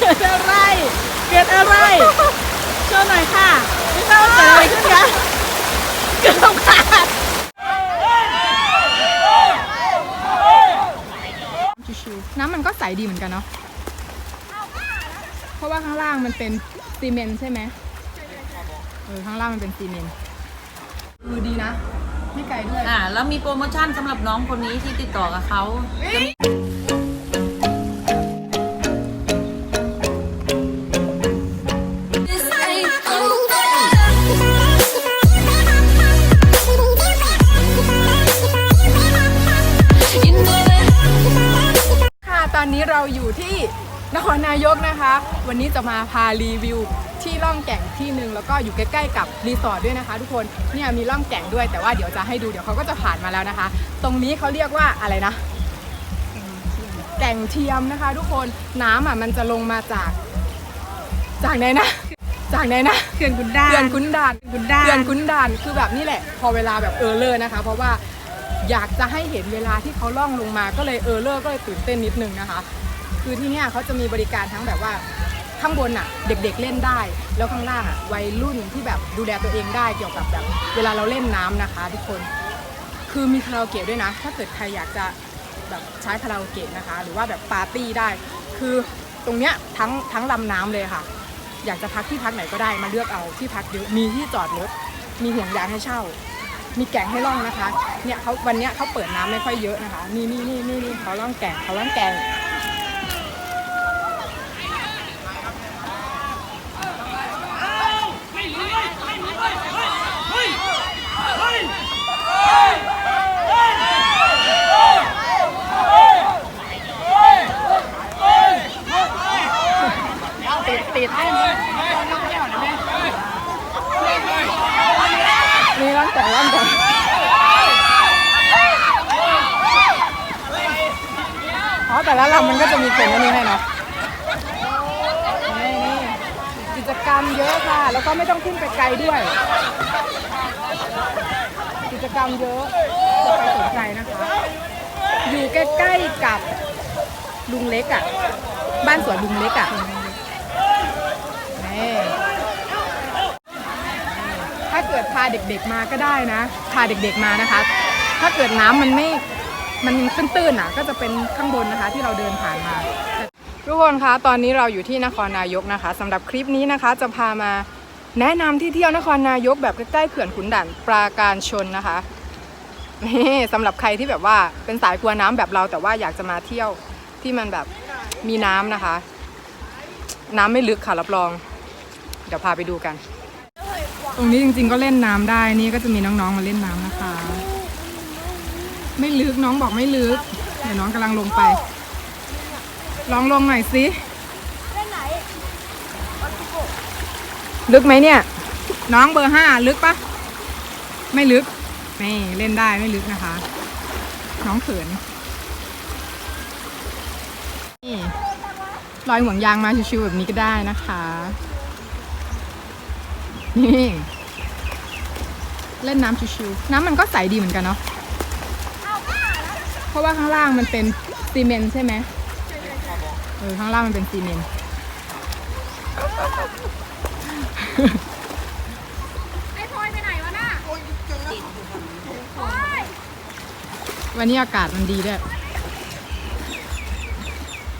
เกิดอะไร เกิดอะไรโชว์หน่อยค่ะพี่เข้าเกิดอะไรขึ้นคะเกิดต้องขาดชิวๆน้ำมันก็ใสดีเหมือนกันเนาะ เพราะว่าข้างล่างมันเป็นซีเมนต์ใช่ไหมเออข้างล่างมันเป็นซีเมนต์เออดีนะ ไม่ไกลด้วย อ่าแล้วมีโปรโมชั่นสำหรับน้องคนนี้ที่ติดต่อกับเขาจะมีค่ะ ตอนนี้เราอยู่ที่นครนายกนะคะ วันนี้จะมาพารีวิว ที่ล่องแก่งที่หนึ่งแล้วก็อยู่ใกล้ๆกับรีสอร์ทด้วยนะคะ ทุกคนเนี่ยมีล่องแก่งด้วยแต่ว่าเดี๋ยวจะให้ดูเดี๋ยวเขาก็จะผ่านมาแล้วนะคะ ตรงนี้เขาเรียกว่าอะไรนะ แก่งเทียมนะคะ ทุกคนน้ำอะมันจะลงมาจาก จากไหนนะ จากไหนนะ เขื่อนกุนด้าเขื่อนขุนด่านขุนด่านเขื่อนขุนด่านคือแบบนี่แหละ พอเวลาแบบเออเลอร์นะคะ เพราะว่าอยากจะให้เห็นเวลาที่เขาล่องลงมาก็เลยเออเลอร์ก็เลยตื่นเต้นนิดนึงนะคะ คือที่เนี่ยเขาจะมีบริการทั้งแบบว่า ข้างบนอะเด็กๆเล่นได้ แล้วข้างล่างอะวัยรุ่นที่แบบดูแลตัวเองได้เกี่ยวกับแบบเวลาเราเล่นน้ำนะคะทุกคน คือมีคาราโอเกะด้วยนะ ถ้าเกิดใครอยากจะแบบใช้คาราโอเกะนะคะ หรือว่าแบบปาร์ตี้ได้ คือตรงเนี้ยทั้งทั้งลำน้ำเลยค่ะ อยากจะพักที่พักไหนก็ได้มาเลือกเอาที่พักเยอะมีที่จอดรถมีห่วงยางให้เช่า มีแก่งให้ล่องนะคะ เนี่ยเขาวันเนี้ยเขาเปิดน้ำไม่ค่อยเยอะนะคะนี่นี่นี่นี่นี่เขาล่องแก่งเขาล่องแก่ง ติดติดให้มัน นี่ร้อนแต่อนอ๋อแต่ละลำมันก็จะมีเข็มอันนี้ให้เนาะนี่นี่กิจกรรมเยอะค่ะ แล้วก็ไม่ต้องขึ้นไปไกลด้วย กิจกรรมเยอะจะไปสนใจนะคะ อยู่ใกล้ๆกับลุงเล็กอะ บ้านสวนลุงเล็กอะนี่ ถ้าเกิดพาเด็กๆมาก็ได้นะ พาเด็กๆมานะคะ ถ้าเกิดน้ำมันไม่ มันตื้นๆอะ ก็จะเป็นข้างบนนะคะที่เราเดินผ่านมาทุกคนคะ ตอนนี้เราอยู่ที่นครนายกนะคะสำหรับคลิปนี้นะคะ จะพามาแนะนำที่เที่ยวนครนายกแบบใกล้ๆเขื่อนขุนด่านปราการชนนะคะนี่สำหรับใครที่แบบว่าเป็นสายกลัวน้ำแบบเราแต่ว่าอยากจะมาเที่ยวที่มันแบบมีน้ำนะคะ น้ำไม่ลึกค่ะรับรอง เดี๋ยวพาไปดูกัน รงนี้จริงๆก็เล่นน้ำได้นี่ก็จะมีน้องๆมาเล่นน้ำนะคะ ไม่ลึกน้องบอกไม่ลึก เดี๋ยวน้องกำลังลงไป ลองลงหน่อยสิลึกไหมเนี่ย น้องเบอร์ห้าลึกปะไม่ลึกนี่เล่นได้ไม่ลึกนะคะ น้องเขินนี่ลอยห่วงยางมาชิวๆแบบนี้ก็ได้นะคะ นี่เล่นน้ำชิวๆน้ำมันก็ใสดีเหมือนกันเนาะเพราะว่าข้างล่างมันเป็นซีเมนต์ใช่ไหมเออข้างล่างมันเป็นซีเมนต์ไอ้พลอยไปไหนวะน่ะพลอยวันนี้อากาศมันดีด้วย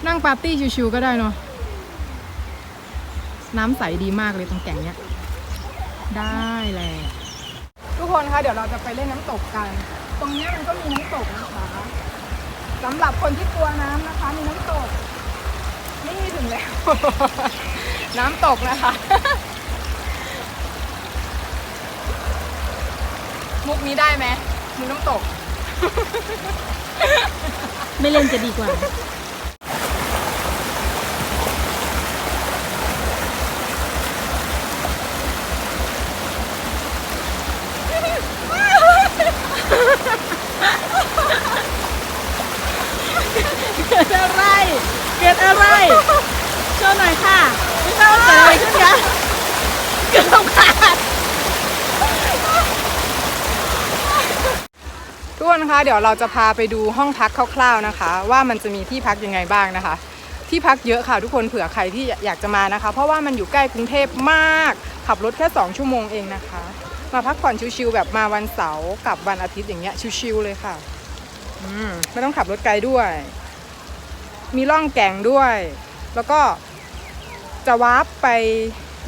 นั่งปาร์ตี้ชิวๆก็ได้เนาะน้ำใสดีมากเลยตรงแก่งเนี้ย ได้แหละทุกคนคะเดี๋ยวเราจะไปเล่นน้ำตกกัน ตรงเนี้ยมันก็มีน้ำตกนะคะสำหรับคนที่กลัวน้ำนะคะ มีน้ำตกนี่ถึงแล้ว น้ำตกนะคะ มุกนี้ได้ไหมมุกน้ำตก ไม่เล่นจะดีกว่า เกิดอะไร เกิ ดอะไรโชว์หน่อยค่ะพี่เข้าเกิดอะไรขึ้นคะเกิดต้องขาดทุกคนคะเดี๋ยวเราจะพาไปดูห้องพักคร่าวๆนะคะ ว่ามันจะมีที่พักยังไงบ้างนะคะ ที่พักเยอะค่ะทุกคนเผื่อใครที่อยากจะมานะคะ เพราะว่ามันอยู่ใกล้กรุงเทพมาก ขับรถแค่ 2 ชั่วโมงเองนะคะ มาพักผ่อนชิวๆแบบมาวันเสาร์กับวันอาทิตย์อย่างเงี้ยชิวๆเลยค่ะ อืมไม่ต้องขับรถไกลด้วย มีร่องแก่งด้วย แล้วก็จะวาร์ปไป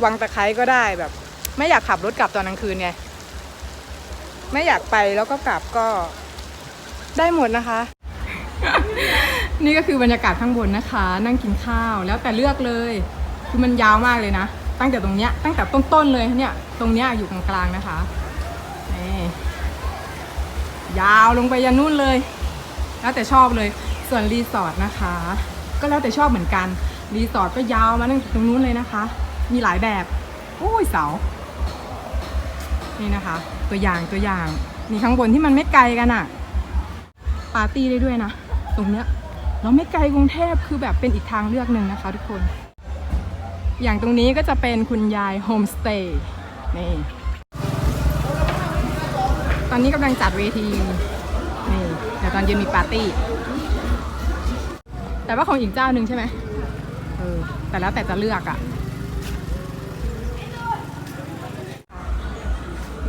วังตะไคร้ก็ได้แบบ ไม่อยากขับรถกลับตอนกลางคืนไงไม่อยากไปแล้วก็กลับก็ได้หมดนะคะ นี่ก็คือบรรยากาศข้างบนนะคะ นั่งกินข้าวแล้วแต่เลือกเลยคือมันยาวมากเลยนะ ตั้งแต่ตรงเนี้ยตั้งแต่ต้นๆเลยเนี่ยตรงเนี้ยอยู่กลางๆนะคะนี่ยาวลงไปยันนู่นเลย แล้วแต่ชอบเลย ส่วนรีสอร์ทนะคะ ก็แล้วแต่ชอบเหมือนกัน รีสอร์ทก็ยาวมาตั้งตรงนู้นเลยนะคะ มีหลายแบบโอ้ยเสา นี่นะคะ ตัวอย่างตัวอย่างนี่ข้างบนที่มันไม่ไกลกันอะปาร์ตี้ได้ด้วยนะ ตรงเนี้ยเราไม่ไกลกรุงเทพคือแบบเป็นอีกทางเลือกหนึ่งนะคะทุกคน อย่างตรงนี้ก็จะเป็นคุณยายโฮมสเตย์นี่ตอนนี้กำลังจัดเวทีนี่เดี๋ยวตอนเย็นมีปาร์ตี้ แต่ว่าของอีกเจ้าหนึ่งใช่ไหมเออแต่แล้วแต่จะเลือกอะ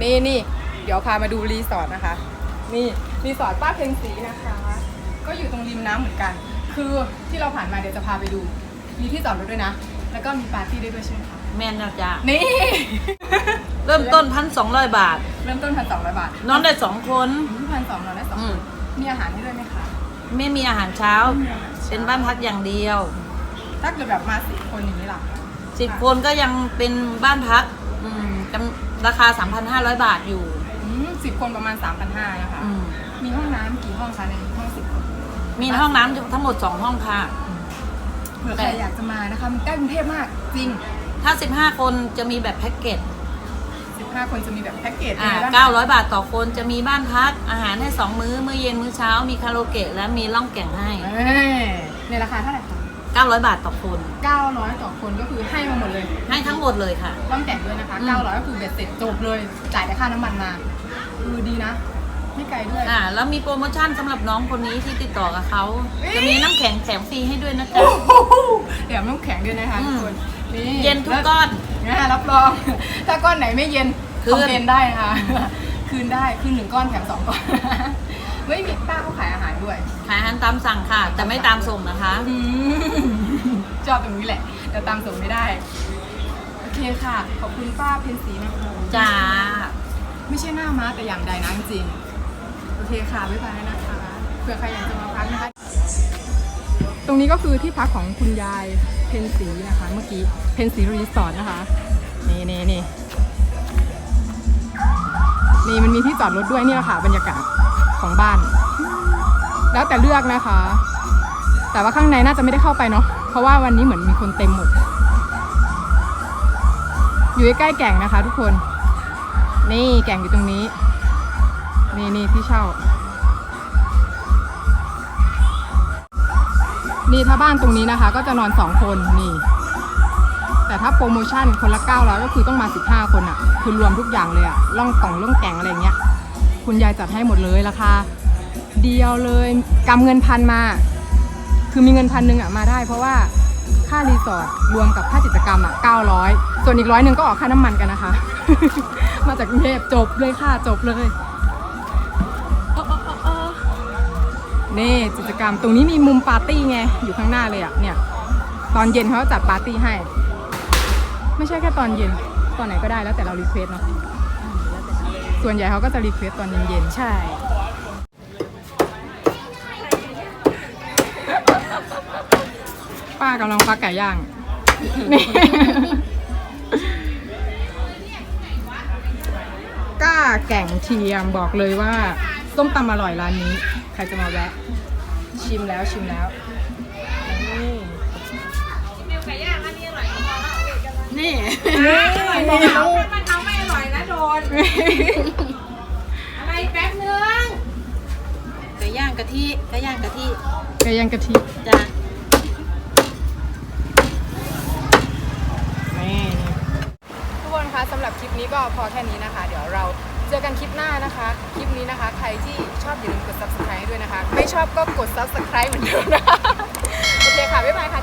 นี่นี่เดี๋ยวพามาดูรีสอร์ทนะคะ นี่รีสอร์ทป้าเพ็งศรีนะคะ ก็อยู่ตรงริมน้ำเหมือนกัน คือที่เราผ่านมาเดี๋ยวจะพาไปดู มีที่จอดรถด้วยนะ แล้วก็มีปาร์ตี้ได้ด้วยใช่ไหมคะแม่นแล้วจ้ะนี่ เริ่มต้นพันสองร้อยบาท เริ่มต้นพันสองร้อยบาทนอนได้สองคนพันสองนอนได้สองอืคมนมีอาหารให้ด้วยไหมคะ ไม่มีอาหารเช้า เป็นบ้านพักอย่างเดียวถ้าเกิดแบบมาสี่คนอย่างนี้ล่ะสิบคนก็ยังเป็นบ้านพักอืมจำราคา 3,500 บาทอยู่สิบคนประมาณ 3,500นะคะ อืมมีห้องน้ำกี่ห้องคะในห้องสิบคนมีห้องน้ำทั้งหมด 2 ห้องค่ะ เผื่อใครอยากจะมานะคะมันใกล้กรุงเทพมากจริง ถ้า 15 คนจะมีแบบแพ็กเกจ 15คนจะมีแบบแพ็กเกจอ่ายังไงบ้างคะ900 บาทต่อคนจะมีบ้านพัก อาหารให้ 2 มื้อ มื้อเย็น มื้อเช้า มีคาราโอเกะและมีล่องแก่งให้ เอ้ยในราคาเท่าไหร่คะ900 บาทต่อคน 900 ต่อคนก็คือให้มาหมดเลยให้ทั้งหมดเลยค่ะ ต้องแต่งด้วยนะคะ อืม 900 ก็คือเบ็ดเสร็จจบเลย จ่ายแต่ค่าน้ำมันมาคือดีนะ ไม่ไกลด้วย อ่าแล้วมีโปรโมชั่นสำหรับน้องคนนี้ที่ติดต่อกับเขา จะมีน้ำแข็งแถมฟรีให้ด้วยนะจ๊ะ โอ้โหเดี๋ยวน้ำแข็งด้วยนะคะอืทุกมคนนี่เย็นทุกก้อน นะรับรอง ถ้าก้อนไหนไม่เย็นคืคนอมเมนได้นะคะ คืนได้คืนหนึ่งก้อนแถมสองก้อน ไม่มีป้าเขาขายอาหารด้วย ขายอาหารตามสั่งค่ะ แต่ไม่ตามส่งนะคะ อืมชอบตรงนี้แหละ แต่ตามส่งไม่ได้ โอเคค่ะ ขอบคุณป้าเพนสีนะคะจ้า ไม่ใช่หน้าม้าแต่อย่างใดนะจริงๆโอเคค่ะ บ๊ายบายนะคะเผื่อใครอยากจะมาพักนะคะ ตรงนี้ก็คือที่พักของคุณยายเพนสีนะคะ เมื่อกี้เพนสีรีสอร์ทนะคะ นี่นี่นี่นี่มันมีที่จอดรถด้วยนี่แหละค่ะ บรรยากาศของบ้าน แล้วแต่เลือกนะคะ แต่ว่าข้างในน่าจะไม่ได้เข้าไปเนาะเพราะว่าวันนี้เหมือนมีคนเต็มหมด อยู่ใกล้แก่งนะคะ ทุกคน นี่แก่งอยู่ตรงนี้ นี่นี่ที่เช่า นี่ถ้าบ้านตรงนี้นะคะ ก็จะนอน2คนนี่ แต่ถ้าโปรโมชั่นคนละ 900 ก็คือต้องมา 15 คนอะ่ะ คือรวมทุกอย่างเลยอะ่ะล่องกล่องล่องแก่งอะไรเงี้ย คุณยายจัดให้หมดเลยราคาเดียวเลยกำเงินพันมา คือมีเงินพันหนึ่งอะมาได้ เพราะว่าค่ารีสอร์ทรวมกับค่ากิจกรรมอะ900 ส่วนอีกร้อยหนึ่งก็ออกค่าน้ำมันกันนะคะ มาจากกรุงเทพจบเลยค่ะจบเลยออเออเออเออนี่กิจกรรมตรงนี้มีมุมปาร์ตี้ไงอยู่ข้างหน้าเลยอะเนี่ยตอนเย็นเขาจัดปาร์ตี้ให้ ไม่ใช่แค่ตอนเย็น ตอนไหนก็ได้แล้วแต่เรารีเควสเนาะส่วนใหญ่เขาก็จะรีเควสตอนเย็นๆใช่ ป้ากำลังฟักไก่ย่างนี่ก้าแก่งเทียมบอกเลยว่าส้มตำอร่อยร้านนี้ ใครจะมาแวะ ชิมแล้วชิมแล้ว นี่นี่มันเอาไม่อร่อยนะโดน อะไรแป๊บนึงไก่ย่างกะทิไก่ย่างกะทิไก่ย่างกะทิจ้านี่ทุกคนคะสำหรับคลิปนี้ก็พอแค่นี้นะคะ เดี๋ยวเราเจจอกันคลิปหน้านะคะ คลิปนี้นะคะ ใครที่ชอบอย่าลืมกด subscribe ให้ด้วยนะคะ ไม่ชอบก็กด subscribe เหมือนเดิมนะคะโอเคค่ะ บ๊ายบายค่ะ